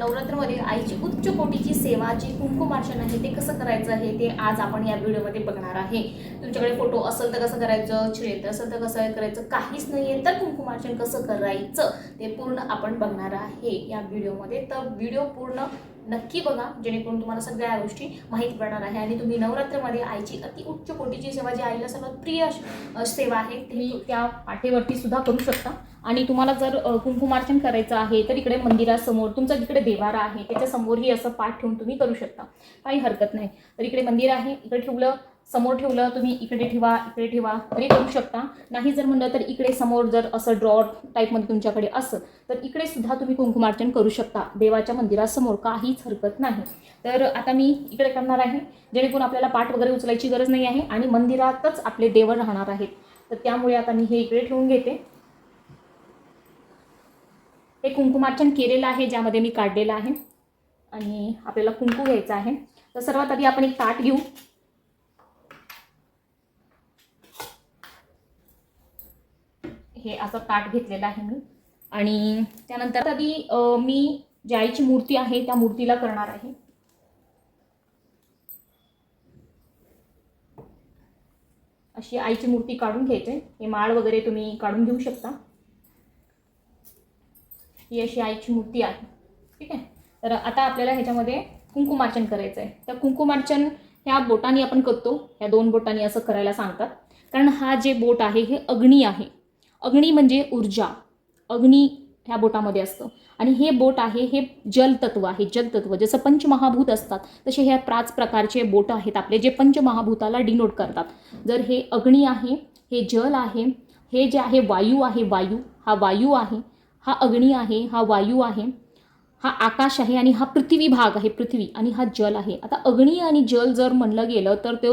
नवरात्रमध्ये आईची उच्च कोटीची सेवा जी कुंकुमार्चन आहे ते कसं करायचं आहे ते आज आपण या व्हिडिओमध्ये बघणार आहे. तुमच्याकडे फोटो असेल तर कसं करायचं चित्र असेल तर कसं करायचं काहीच नाही आहे तर कुंकुमार्चन कसं करायचं ते पूर्ण आपण बघणार आहे या व्हिडिओमध्ये. तर व्हिडिओ पूर्ण नक्की बघा जेणेकरून तुम्हाला सगळ्या गोष्टी माहीत पडणार आहे. आणि तुम्ही नवरात्रमध्ये आईची अति उच्च कोटीची सेवा जी आईला सर्वात प्रिय सेवा आहे तुम्ही त्या पाठेवरती सुद्धा करू शकता. आणि तुम्हाला जर कुंकुमार्चन करायचं आहे तर इकडे मंदिरासमोर तुमचा जिकडे देवारा आहे त्याच्यासमोरही असं पाठ ठेवून तुम्ही करू शकता. काही हरकत नाही. तर इकडे मंदिर आहे इकडे ठेवलं समोर ठेवलं तुम्ही इकडे ठेवा इकडे ठेवा तरी करू शकता. नाही जर म्हणलं तर इकडे समोर जर असं ड्रॉ टाईपमध्ये तुमच्याकडे असं तर इकडे सुद्धा तुम्ही कुंकुमार्चन करू शकता. देवाच्या मंदिरासमोर काहीच हरकत नाही. तर आता मी इकडे करणार आहे जेणेकरून आपल्याला पाठ वगैरे उचलायची गरज नाही आहे आणि मंदिरातच आपले देव राहणार आहेत. तर त्यामुळे आता मी हे इकडे ठेवून घेते. हे कुंकुमार्चन केलेलं आहे ज्यामध्ये मी काढलेलं आहे. आणि आपल्याला कुंकू घ्यायचं आहे. तर सर्वात आधी आपण एक ताट घेऊ. हे असं ताट घेतलेलं आहे मी. आणि त्यानंतर आधी मी जी आईची मूर्ती आहे त्या मूर्तीला करणार आहे. अशी आईची मूर्ती काढून घ्यायचे. हे माळ वगैरे तुम्ही काढून घेऊ शकता. ही अशी आईची मूर्ती आहे. ठीक आहे? तर आता आपल्याला ह्याच्यामध्ये कुंकुमार्चन करायचं आहे तर कुंकुमार्चन ह्या बोटाने आपण करतो. ह्या दोन बोटांनी असं करायला सांगतात. कारण हा जे बोट आहे हे अग्नी आहे. अग्नी म्हणजे ऊर्जा. अग्नी ह्या बोटामध्ये असतं. आणि हे बोट आहे हे जलतत्व आहे जलतत्व. जसं पंचमहाभूत असतात तसे ह्या पाच प्रकारचे बोट आहेत आपले जे पंचमहाभूताला डिनोट करतात. जर हे अग्नी आहे हे जल आहे हे जे आहे वायू आहे वायू हा वायू आहे हा अग्नी आहे हा वायू आहे हा आकाश आहे आणि हा पृथ्वी भाग आहे पृथ्वी आणि हा जल आहे. आता अग्नी आणि जल जर म्हणलं गेलं तर ते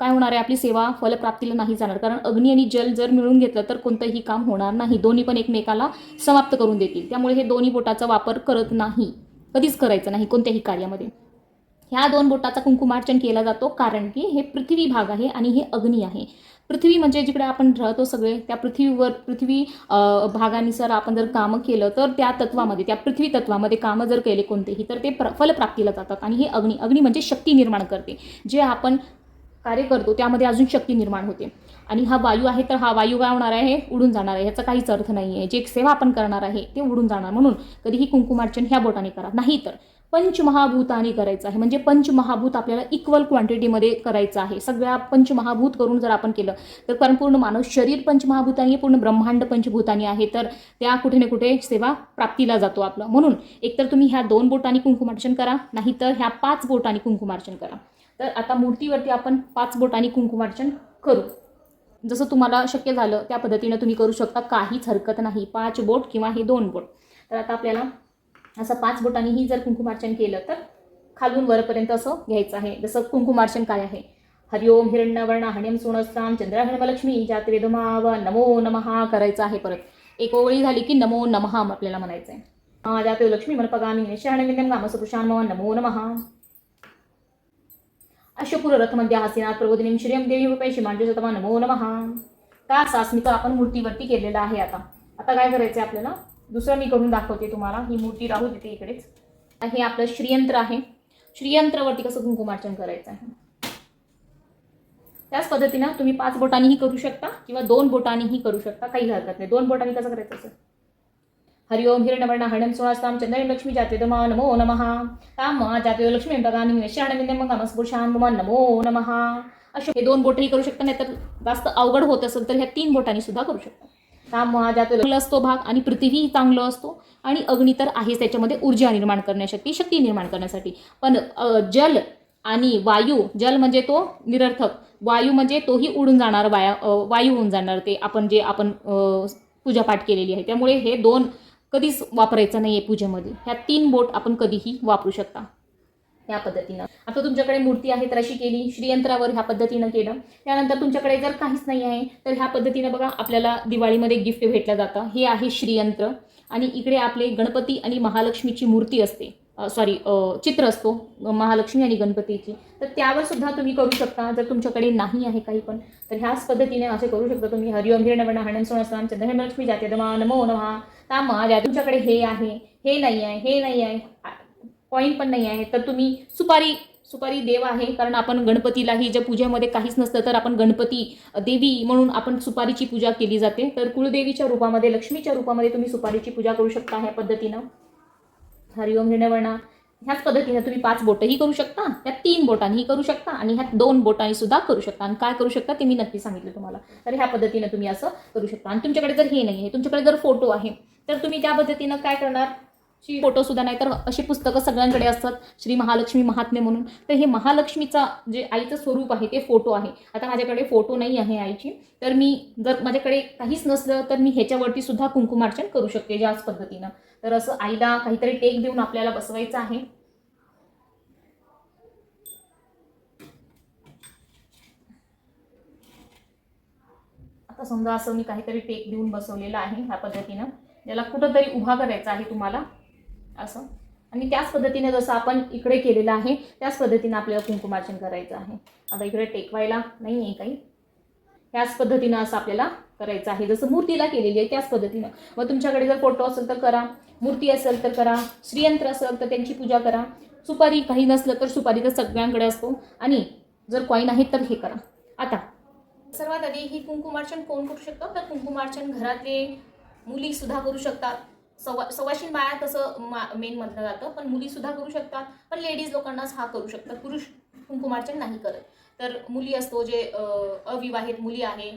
काय होणार आहे? आपली सेवा फलप्राप्तीला नाही जाणार. कारण अग्नी आणि जल जर मिळून घेतलं तर कोणतंही काम होणार नाही. दोन्ही पण एकमेकाला समाप्त करून देतील. त्यामुळे हे दोन्ही बोटाचा वापर करत नाही. कधीच करायचं नाही कोणत्याही कार्यामध्ये. ह्या दोन बोटाचा कुंकुमार्चन केला जातो कारण की हे पृथ्वी भाग आहे आणि हे अग्नी आहे. पृथ्वी म्हणजे जिकडे आपण राहतो सगळे त्या पृथ्वीवर पृथ्वी भागानुसार आपण जर कामं केलं तर त्या तत्वामध्ये त्या पृथ्वी तत्वामध्ये कामं जर केले कोणतेही तर ते प्र फलप्राप्तीला जातात. आणि हे अग्नी अग्नी म्हणजे शक्ती निर्माण करते. जे आपण कार्य करतो त्यामध्ये अजून शक्ती निर्माण होते. आणि हा वायू आहे तर हा वायू काय होणार आहे? उडून जाणार आहे. याचा काहीच अर्थ नाही आहे जे एक सेवा आपण करणार आहे ते उडून जाणार. म्हणून कधीही कुंकुमार्चन ह्या बोटाने करा. नाही तर पंचमहाभूतानी करायचं आहे. म्हणजे पंचमहाभूत आपल्याला इक्वल क्वांटिटीमध्ये करायचं आहे. सगळ्या पंचमहाभूत करून जर आपण केलं तर कारण पूर्ण मानव शरीर पंचमहाभूतानी पूर्ण ब्रह्मांड पंचभूतानी आहे तर त्या कुठे ना कुठे सेवा प्राप्तीला जातो आपलं. म्हणून एकतर तुम्ही ह्या दोन बोटांनी कुंकुमार्चन करा नाहीतर ह्या पाच बोटांनी कुंकुमार्चन करा. तर आता मूर्तीवरती आपण पाच बोटांनी कुंकुमार्चन करू. जसं तुम्हाला शक्य झालं त्या पद्धतीनं तुम्ही करू शकता. काहीच हरकत नाही. पाच बोट किंवा हे दोन बोट. तर आता आपल्याला असं पाच बोटांनीही जर कुंकुमार्चन केलं तर खालून वरपर्यंत असं घ्यायचं आहे. जसं कुंकुमार्चन काय आहे? हरिओम हिरण्यवर्ण हण्यम सुणस्ताम चंद्रहणमलक्ष्मी जातवेदमाव नमो नमहा करायचं आहे परत. एक ओळी झाली की नमो नमहा आपल्याला म्हणायचं आहे. जाते लक्ष्मी मनपगामी शरणविंदम गामसपुषान नमो नमहा अशुपुर रथमध्ये आसीनात प्रबोधिनी श्रियम देवी रूपे शिमांजतमा नमो नमहा का सास्मिक आपण मूर्तीवरती केलेला आहे आता. आता काय करायचं आहे आपल्याला? दुसरं मी करून दाखवते तुम्हाला. ही मूर्ती राहू देते इकडेच. हे आपलं श्रीयंत्र आहे. श्रीयंत्रावरती कसं कुंकुमार्चन करायचं आहे. त्याच पद्धतीनं तुम्ही पाच बोटांनीही करू शकता किंवा दोन बोटांनीही करू शकता. काही हरकत नाही. दोन बोटांनी कसं करायचं असं? हरिओम हिरण्यवर्ण हरणम सुहास्ताम चंद्रम लक्ष्मी जाते दमा नमो नमः. ताम जाते लक्ष्मी भगानी शरणविंदम गमस्पुषान नमो नमः. असे हे दोन बोटही करू शकता नाही तर जास्त अवघड होत असेल तर ह्या तीन बोटांनी सुद्धा करू शकता. त्यामुळे त्यात चांगला असतो भाग आणि पृथ्वीही चांगलं असतो. आणि अग्नी तर आहेच त्याच्यामध्ये ऊर्जा निर्माण करण्यासाठी शक्ती निर्माण करण्यासाठी. पण जल आणि वायू जल म्हणजे तो निरर्थक. वायू म्हणजे तोही उडून जाणार वाया वायू होऊन जाणार. ते आपण जे आपण पूजापाठ केलेली आहे. त्यामुळे हे दोन कधीच वापरायचं नाही आहे पूजेमध्ये. ह्या तीन बोट आपण कधीही वापरू शकता. या पद्धतीनं. आता तुमच्याकडे मूर्ती आहे तर अशी केली श्रीयंत्रावर ह्या पद्धतीनं केलं. त्यानंतर तुमच्याकडे जर काहीच नाही आहे तर ह्या पद्धतीनं बघा आपल्याला दिवाळीमध्ये गिफ्ट भेटलं जातं. हे आहे श्रीयंत्र. आणि इकडे आपले गणपती आणि महालक्ष्मीची मूर्ती असते. सॉरी चित्र असतो महालक्ष्मी आणि गणपतीची. तर त्यावर सुद्धा तुम्ही करू शकता. जर तुमच्याकडे नाही आहे काही पण तर ह्याच पद्धतीने असे करू शकता तुम्ही. हरिओम हिरणवर्ण हणन सोनस्तान चंद्रहेम लक्ष्मी जाते. दमा नमो नमः तामा ज्या तुमच्याकडे हे आहे हे नाही आहे हे नाही आहे. कॉईन पण नाही आहे. तर तुम्ही सुपारी सुपारी देव आहे. कारण आपण गणपतीलाही ज्या पूजेमध्ये काहीच नसतं तर आपण गणपती देवी म्हणून आपण सुपारीची पूजा केली जाते. तर कुळदेवीच्या रूपामध्ये लक्ष्मीच्या रूपामध्ये तुम्ही सुपारीची पूजा करू शकता ह्या पद्धतीनं. हरिओम हिरण्यवर्णा ह्याच पद्धतीने तुम्ही पाच बोटंही करू शकता. ह्या तीन बोटांनी करू शकता आणि ह्या दोन बोटांनी सुद्धा करू शकता. आणि काय करू शकता ते मी नक्की सांगितलं तुम्हाला. तर ह्या पद्धतीनं तुम्ही असं करू शकता. आणि तुमच्याकडे जर हे नाही आहे तुमच्याकडे जर फोटो आहे तर तुम्ही त्या पद्धतीनं काय करणार? फोटो सुद्धा नाही तर अशी पुस्तकं सगळ्यांकडे असतात श्री महालक्ष्मी महात्म्य म्हणून. तर हे महालक्ष्मीचा जे आईचं स्वरूप आहे ते फोटो आहे. आता माझ्याकडे फोटो नाही आहे आईची. तर मी जर माझ्याकडे काहीच नसलं तर मी ह्याच्यावरती सुद्धा कुंकुमार्चन करू शकते ज्याच पद्धतीनं. तर असं आईला काहीतरी टेक देऊन आपल्याला बसवायचं आहे. आता समजा असं मी काहीतरी टेक देऊन बसवलेलं आहे ह्या पद्धतीनं. ज्याला कुठंतरी उभा करायचा आहे तुम्हाला. असं. आणि त्याच पद्धतीने जसं आपण इकडे केलेलं आहे त्याच पद्धतीनं आपल्याला कुंकुमार्चन करायचं आहे. आता इकडे टेकवायला नाही आहे काही. त्याच पद्धतीनं असं आपल्याला करायचं आहे. जसं मूर्तीला केलेली आहे त्याच पद्धतीनं. मग तुमच्याकडे जर फोटो असेल तर करा. मूर्ती असेल तर करा. श्रीयंत्र असेल तर त्यांची पूजा करा. सुपारी काही नसलं तर सुपारी तर सगळ्यांकडे असतो. आणि जर कॉईन आहे तर हे करा. आता. सर्वात आधी ही कुंकुमार्चन कोण करू शकतो? तर कुंकुमार्चन घरातले मुली सुद्धा करू शकतात. सवा सव्वाशीन बाया तसं मा मेन म्हटलं जातं. पण मुली सुद्धा करू शकतात. पण लेडीज लोकांनाच हा करू शकतात. पुरुष कुंकुमार्चन नाही करत. तर मुली असतो जे अविवाहित मुली आहे.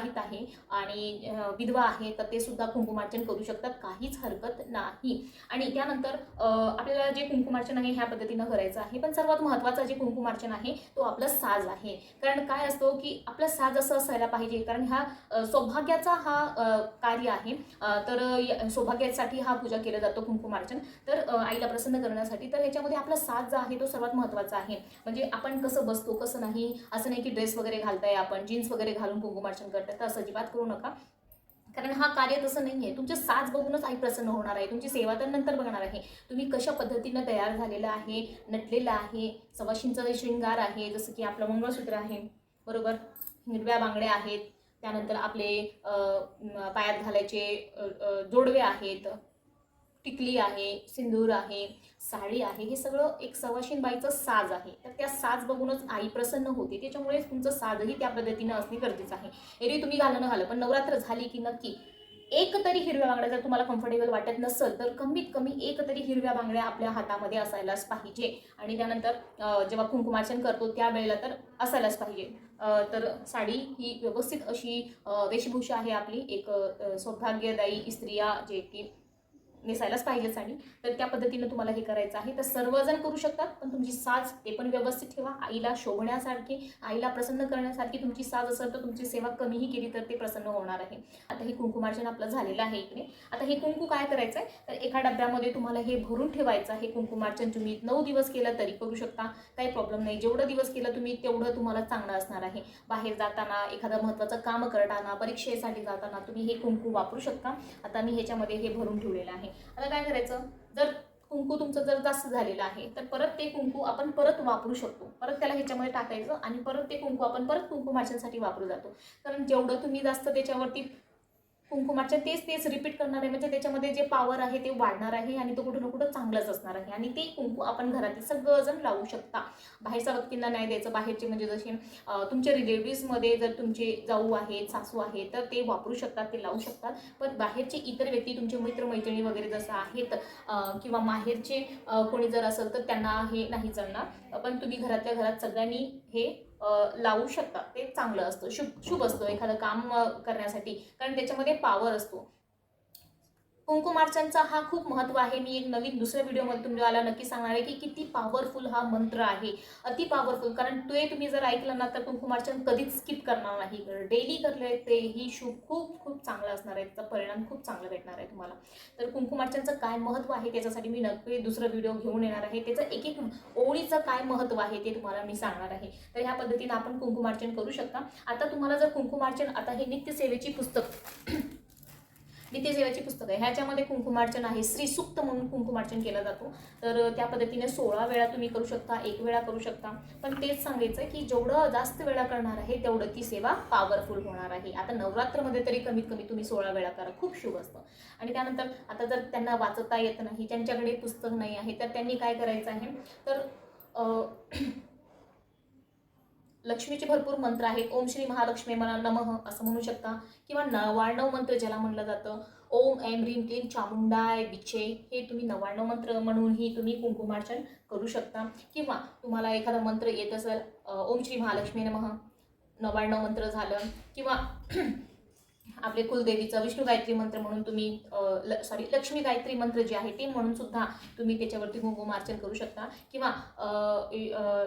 विवाहित आहे. आणि विधवा आहे तर ते सुद्धा कुंकुमार्चन करू शकतात. काहीच हरकत नाही. आणि त्यानंतर आपल्याला जे कुंकुमार्चन आहे ह्या पद्धतीनं करायचं आहे. पण सर्वात महत्त्वाचं जे कुंकुमार्चन आहे तो आपलं साज आहे. कारण काय असतो की आपलं साज असं असायला पाहिजे. कारण हा सौभाग्याचा हा कार्य आहे. तर सौभाग्यासाठी हा पूजा केला जातो कुंकुमार्चन. तर आईला प्रसन्न करण्यासाठी तर ह्याच्यामध्ये आपला साज जो आहे तो सर्वात महत्त्वाचा आहे. म्हणजे आपण कसं बसतो कसं नाही? असं नाही की ड्रेस वगैरे घालताय आपण. जीन्स वगैरे घालून कुंकुमार्चन करताय. तर असं अजिबात करू नका. कारण हा कार्य तसं नाही आहे तुमच्या साज बघूनच आई प्रसन्न होणार आहे. तुमची सेवा तर नंतर बघणार आहे. तुम्ही कशा पद्धतीनं तयार झालेलं आहे नटलेलं आहे सवाशींचं शृंगार आहे जसं की आपलं मंगळसूत्र आहे बरोबर? हिरव्या बांगड्या आहेत. त्यानंतर आपले पायात घालायचे जोडवे आहेत. टिकली आहे सिंदूर आहे साडी आहे हे सगळं एक सवाशीन बाईचं साज आहे. तर त्या साज बघूनच आई प्रसन्न होते. त्याच्यामुळे तुमचं साजही त्या पद्धतीनं असणे गरजेचं आहे. एरवी तुम्ही घालणं घालं पण नवरात्र झाली की नक्की एक तरी हिरव्या बांगड्या जर तुम्हाला कम्फर्टेबल वाटत नसेल तर कमीत कमी एक तरी हिरव्या बांगड्या आपल्या हातामध्ये असायलाच पाहिजे. आणि त्यानंतर जेव्हा कुंकुमार्चन करतो त्यावेळेला तर असायलाच पाहिजे. तर साडी ही व्यवस्थित अशी वेशभूषा आहे आपली. एक सौभाग्यदायी स्त्रिया जे की नेसायलाच पाहिजे साडी तर त्या पद्धतीनं तुम्हाला हे करायचं आहे. तर सर्वजण करू शकतात पण तुमची साज ते पण व्यवस्थित ठेवा. आईला शोभण्यासारखी आईला प्रसन्न करण्यासारखी तुमची साज असेल तर तुमची सेवा कमीही केली तर ते प्रसन्न होणार आहे. आता हे कुंकुमार्चन आपलं झालेलं आहे इकडे. आता हे कुंकू काय करायचं आहे तर एका डब्यामध्ये तुम्हाला हे भरून ठेवायचं आहे कुंकुमार्चन तुम्ही नऊ दिवस केलं तरी करू शकता. काही प्रॉब्लेम नाही. जेवढं दिवस केलं तुम्ही तेवढं तुम्हाला चांगलं असणार आहे. बाहेर जाताना एखादं महत्त्वाचं काम करताना परीक्षेसाठी जाताना तुम्ही हे कुंकू वापरू शकता. आता मी ह्याच्यामध्ये हे भरून ठेवलेलं आहे. आता काय करायचं? जर कुंकू तुमचं जर जास्त झालेलं आहे तर परत ते कुंकू आपण परत वापरू शकतो. परत त्याला ह्याच्यामध्ये टाकायचं आणि परत ते कुंकू आपण परत कुंकुमार्चनसाठी वापरू जातो. कारण जेवढं तुम्ही जास्त त्याच्यावरती कुंकुमाच्या तेच तेच रिपीट करणार आहे. म्हणजे त्याच्यामध्ये जे पॉवर आहे ते वाढणार आहे आणि तो कुठं ना कुठं चांगलंच असणार आहे. आणि ते कुंकू आपण घरातील सगळंजण लावू शकता. बाहेरच्या व्यक्तींना नाही द्यायचं. बाहेरचे म्हणजे जसे तुमच्या रिलेटिव्समध्ये जर तुमचे जाऊ आहेत सासू आहेत तर ते वापरू शकतात ते लावू शकतात. पण बाहेरचे इतर व्यक्ती तुमचे मित्रमैत्रिणी वगैरे जसं आहेत किंवा माहेरचे कोणी जर असेल तर त्यांना हे नाही चालणार पण तुम्ही घरातल्या घरात सगळ्यांनी हे लावू शकता ते चांगलं असतं. शुभ शुभ असतं एखादं काम करण्यासाठी. कारण त्याच्यामध्ये पॉवर असतो. कुंकुमार्चनचा हा खूप महत्त्व आहे. मी एक नवीन दुसऱ्या व्हिडिओमध्ये तुम्हाला नक्की सांगणार आहे की किती पॉवरफुल हा मंत्र आहे. अति पॉवरफुल कारण ते तुम्ही जर ऐकलं ना तर कुंकुमार्चन कधीच स्किप करणार नाही. डेली करले ते ही शुभ खूप खूप चांगला असणार आहे. त्याचा परिणाम खूप चांगला भेटणार आहे तुम्हाला. तर कुंकुमार्चनचं काय महत्त्व आहे त्याच्यासाठी मी नक्की दुसरा व्हिडिओ घेऊन येणार आहे. त्याचं एक एक ओळीचं काय महत्त्व आहे ते तुम्हाला मी सांगणार आहे. तर ह्या पद्धतीनं आपण कुंकुमार्चन करू शकता. आता तुम्हाला जर कुंकुमार्चन आता हे नित्यसेवेची पुस्तक नित्यसेवाची पुस्तकं आहे. ह्याच्यामध्ये कुंकुमार्चन आहे. श्रीसुक्त म्हणून कुंकुमार्चन केला जातो. तर त्या पद्धतीने सोळा वेळा तुम्ही करू शकता एक वेळा करू शकता. पण तेच सांगायचं की जेवढं जास्त वेळा करणार आहे तेवढं ती सेवा पॉवरफुल होणार आहे. आता नवरात्रमध्ये तरी कमीत कमी तुम्ही सोळा वेळा करा. खूप शुभ असतं. आणि त्यानंतर आता जर त्यांना वाचता येत नाही त्यांच्याकडे पुस्तक नाही आहे तर त्यांनी काय करायचं आहे? तर लक्ष्मीचे भरपूर मंत्र आहेत. ओम श्री महालक्ष्मी मला नमः असं म्हणू शकता. किंवा नवाण्णव मंत्र ज्याला म्हणलं जातं. ओम ऐम ह्रीम क्लीम चामुंडाय बिचे हे तुम्ही नव्याण्णव मंत्र म्हणूनही तुम्ही कुंकुमार्चन करू शकता. किंवा तुम्हाला एखादा मंत्र येत असेल ओम श्री महालक्ष्मी नमः नव्याण्णव मंत्र झालं. किंवा आपले कुलदेवीचं विष्णू गायत्री मंत्र म्हणून तुम्ही सॉरी लक्ष्मी गायत्री मंत्र जे आहे ते म्हणून सुद्धा तुम्ही त्याच्यावरती कुंकुमार्चन करू शकता. किंवा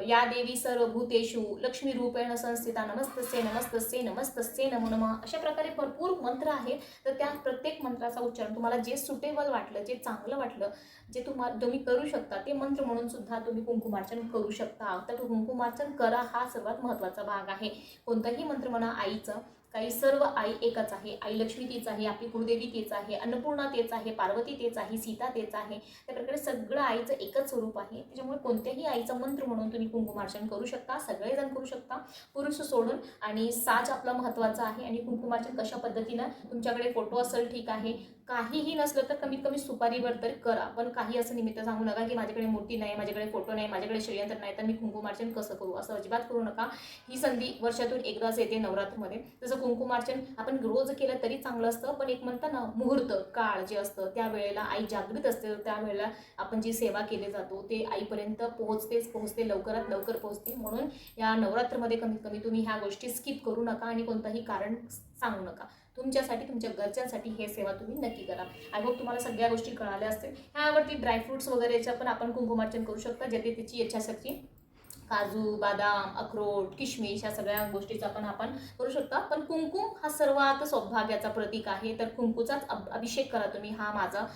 या देवी सर्वभूतेषु लक्ष्मी रूपेण संस्थिता नमस्तस्ये नमस्तस्ये नमस्तस्ये नमो नमः अशा प्रकारे भरपूर मंत्र आहेत. तर त्या प्रत्येक मंत्राचा उच्चारण तुम्हाला जे सुटेबल वाटलं जे चांगलं वाटलं जे तुम्हाला तुम्ही करू शकता ते मंत्र म्हणून सुद्धा तुम्ही कुंकुमार्चन करू शकता. तर कुंकुमार्चन करा हा सर्वात महत्त्वाचा भाग आहे. कोणताही मंत्र म्हणा आईचं काही सर्व आई एकच आहे. आई लक्ष्मी तीच आहे आपली कुळदेवी तेच आहे अन्नपूर्णा तेच आहे पार्वती तेच आहे सीता तेच आहे. त्या प्रकारे सगळं आईचं एकच स्वरूप आहे. त्याच्यामुळे कोणत्याही आईचा मंत्र म्हणून तुम्ही कुंकुमार्चन करू शकता सगळेजण करू शकता. पुरुष सोडून आणि साज आपला महत्त्वाचा आहे आणि कुंकुमार्चन कशा पद्धतीनं? तुमच्याकडे फोटो असेल ठीक आहे. काहीही नसलं तर कमीत कमी सुपारीवर तर करा. पण काही असं निमित्त सांगू नका की माझ्याकडे मूर्ती नाही माझ्याकडे फोटो नाही माझ्याकडे श्रेयंत्र नाही तर मी कुंकुमार्चन कसं करू? असं अजिबात करू नका. ही संधी वर्षातून एकदाच येते नवरात्रमध्ये. तसं कुंकुमार्चन आपण रोज केलं तरी चांगलं असतं पण एक म्हणतं ना मुहूर्त काळ जे असतं त्या वेळेला आई जागृत असते. तर त्यावेळेला आपण जी सेवा केली जातो ते आईपर्यंत पोहोचतेच पोहोचते लवकरात लवकर पोहोचते. म्हणून या नवरात्रमध्ये कमीत कमी तुम्ही ह्या गोष्टी स्किप करू नका आणि कोणतंही कारण सांगू नका. तुमच्यासाठी तुमच्या घरच्यांसाठी हे सेवा तुम्ही नक्की करा. आय होप तुम्हाला सगळ्या गोष्टी कळाल्या असतील. ह्यावरती ड्रायफ्रुट्स वगैरेच्या पण आपण कुंकुमार्चन करू शकता ज्याची त्याची इच्छाशक्ती काजू बदाम अक्रोड किशमिश या सगळ्या गोष्टीचा पण आपण करू शकता. पण कुंकुम हा सर्वात सौभाग्याचा प्रतीक आहे. तर कुंकूचाच अभ- अभिषेक करा तुम्ही. हा माझा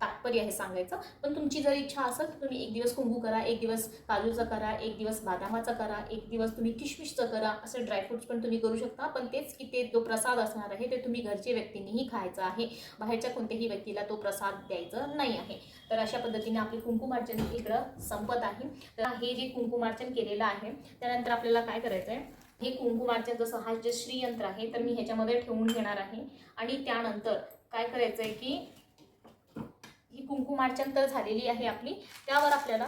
तात्पर्य आहे सांगायचं. पण तुमची जर इच्छा असेल तर तुम्ही एक दिवस कुंकू करा एक दिवस काजूचा करा एक दिवस बदामाचा करा एक दिवस तुम्ही किशमिशचं करा असे ड्रायफ्रुट्स पण तुम्ही करू शकता. पण तेच की ते जो प्रसाद असणार आहे ते तुम्ही घरच्या व्यक्तींनीही खायचा आहे. बाहेरच्या कोणत्याही व्यक्तीला तो प्रसाद द्यायचा नाही आहे. तर अशा पद्धतीने आपली कुंकुमार्चन इकडं संपत आहे. तर हे जे कुंकुमार्चन केलेलं आहे त्यानंतर आपल्याला काय करायचं आहे हे कुंकुमार्चन जसं हा जे श्रीयंत्र आहे तर मी ह्याच्यामध्ये ठेवून घेणार आहे. आणि त्यानंतर काय करायचं आहे की ही कुंकुमार्चन तर झालेली आहे आपली. त्यावर आपल्याला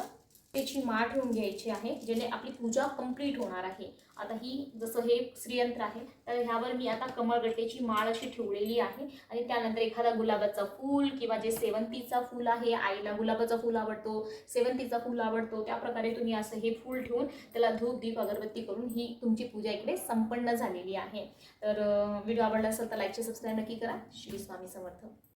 त्याची माळ ठेवून घ्यायची आहे जेणे आपली पूजा कंप्लीट होणार आहे. आता ही जसं हे श्रीयंत्र आहे तर ह्यावर मी आता कमळगट्ट्याची माळ अशी ठेवलेली आहे. आणि त्यानंतर एखादा गुलाबाचा फूल किंवा जे सेवंतीचा फूल आहे आईला गुलाबाचा फूल आवडतो सेवंतीचा फूल आवडतो त्याप्रकारे तुम्ही असं हे फूल ठेवून त्याला धूप दीप अगरबत्ती करून ही तुमची पूजा इकडे संपन्न झालेली आहे. तर व्हिडिओ आवडला असेल तर लाईकचे सबस्क्राईब नक्की करा. श्री स्वामी समर्थ.